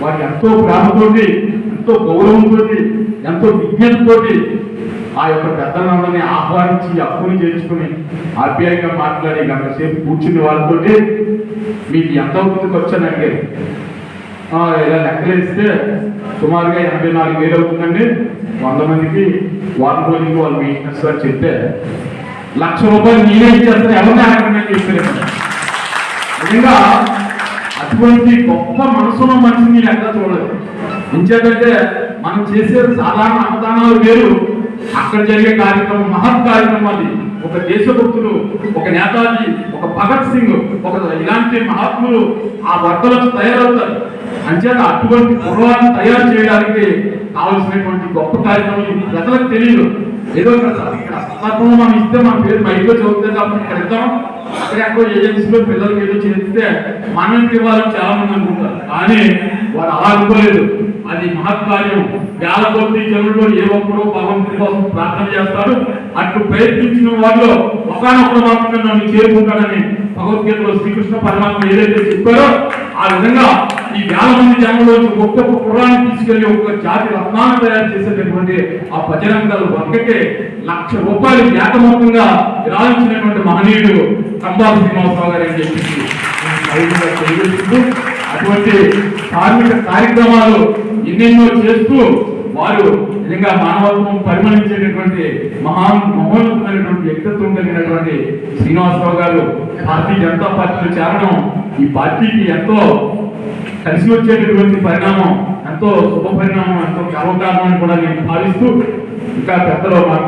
వారు ఎంతో ప్రేమతోటి ఎంతో గౌరవంతో ఎంతో విజ్ఞతతో ఆ యొక్క పెద్దలందరినీ ఆహ్వానించి అప్పుని చేర్చుకుని ఆప్యాయంగా మాట్లాడి గంటసేపు కూర్చుని వాళ్ళతోటి మీకు ఎంత అవుతుంది ఖర్చు అని అడిగారు ఇలా లెక్కలేస్తే సుమారుగా ఎనభై నాలుగు వేలు అవుతుందండి. వంద మందికి వారం రోజులకి వాళ్ళు మెయింటెనెన్స్ గారు చెప్తే లక్ష రూపాయలు నేనే ఇచ్చేస్తాను ఎవరిని అడగండి చెప్పారు నిజంగా అటువంటి గొప్ప మనసున్న మనిషిని నేను ఎక్కడ చూడలేదు. ఎంచేతంటే మనం చేసే సాధారణ అన్నదానాలు వేరు. అక్కడ జరిగే కార్యక్రమం మహత్ కార్యక్రమం అది. ఒక దేశభక్తులు ఒక నేతాజీ ఒక భగత్ సింగ్ ఒక ఇలాంటి మహాత్ములు ఆ వర్గలకు తయారవుతారు. అంచేత అటువంటి కుర్రాన్ని తయారు చేయడానికి కావలసినటువంటి గొప్ప కార్యక్రమం ప్రజలకు తెలియదు. ఏదో ఇక్కడ సందర్భంలో మనం ఇస్తే మన పేరు మైలో చదువుతుంది కాబట్టి ఇక్కడ ఇద్దాం. అక్కడ ఎక్కడో ఏజెన్సీలో పిల్లలకి ఏదో చేస్తే మనం ఇవ్వాలని చాలా మంది అనుకుంటారు. కానీ వారు అలా అనుకోలేదు. అది మహత్కార్యం. వేల కొద్ది జనుల్లో ఏ ఒక్కరూ భగవంతుడి కోసం ప్రార్థన చేస్తారు అటు ప్రయత్నించిన వాళ్ళు ఒకనొకడు మాత్రమే నన్ను చేరుకుంటాడని భగవద్గీతలో శ్రీకృష్ణ పరమాత్మ ఏదైతే చెప్పారో ఆ విధంగా ఈ వేల మంది జనంలో ఒక్కొక్క పురాణం తీసుకెళ్ళి ఒక్క జాతి రత్నాన్ని తయారు చేసేటటువంటి ఆ భజనంగా వర్గకే లక్ష రూపాయలు ఏకమొత్తంగా విరాజించినటువంటి మహనీయుడు కంబా శ్రీనివాసరావు గారు అని చెప్పి అటువంటి కార్మిక కార్యక్రమాలు ఎన్నెన్నో చేస్తూ వారు నిజంగా మానవత్వం పరిమళించేటటువంటి మహా మహోన్నతమైనటువంటి వ్యక్తిత్వం కలిగినటువంటి శ్రీనివాసరావు గారు భారతీయ జనతా పార్టీలో చేరడం ఈ పార్టీకి ఎంతో కలిసి వచ్చేటటువంటి పరిణామం ఎంతో శుభ పరిణామం ఎంతో గర్వకారణం అని కూడా నేను భావిస్తూ ఇంకా పెద్దలో